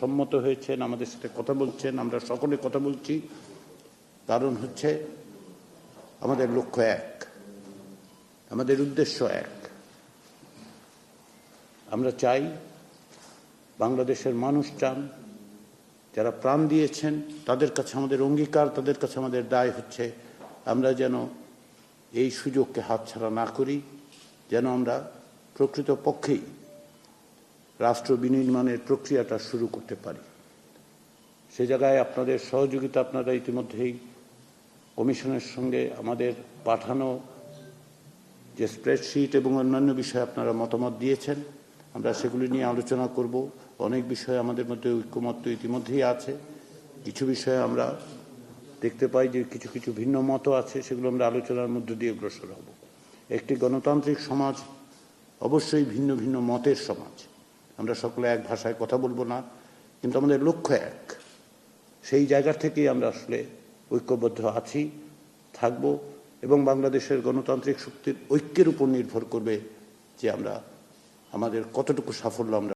সম্মত হয়েছেন, আমাদের সাথে কথা বলছেন, আমরা সকলে কথা বলছি। কারণ হচ্ছে, আমাদের লক্ষ্য এক, আমাদের উদ্দেশ্য এক। আমরা চাই বাংলাদেশের মানুষ চান, যারা প্রাণ দিয়েছেন, তাদের কাছে আমাদের অঙ্গীকার, তাদের কাছে আমাদের দায় হচ্ছে, আমরা যেন এই সুযোগকে হাতছাড়া না করি, যেন আমরা প্রকৃত পক্ষেই রাষ্ট্র বিনির্মাণের প্রক্রিয়াটা শুরু করতে পারি। সে জায়গায় আপনাদের সহযোগিতা আপনারা ইতিমধ্যেই কমিশনের সঙ্গে আমাদের পাঠানো যে স্প্রেডশিট এবং অন্যান্য বিষয়ে আপনারা মতামত দিয়েছেন, আমরা সেগুলি নিয়ে আলোচনা করব। অনেক বিষয়ে আমাদের মধ্যে ঐক্যমত্য ইতিমধ্যেই আছে। কিছু বিষয়ে আমরা দেখতে পাই যে কিছু কিছু ভিন্ন মত আছে, সেগুলো আমরা আলোচনার মধ্য দিয়ে অগ্রসর হব। একটি গণতান্ত্রিক সমাজ অবশ্যই ভিন্ন ভিন্ন মতের সমাজ। আমরা সকলে এক ভাষায় কথা বলব না, কিন্তু আমাদের লক্ষ্য এক। সেই জায়গা থেকেই আমরা আসলে ঐক্যবদ্ধ আছি, থাকব, এবং বাংলাদেশের গণতান্ত্রিক শক্তির ঐক্যের উপর নির্ভর করবে যে আমরা আমাদের কতটুকু সাফল্য আমরা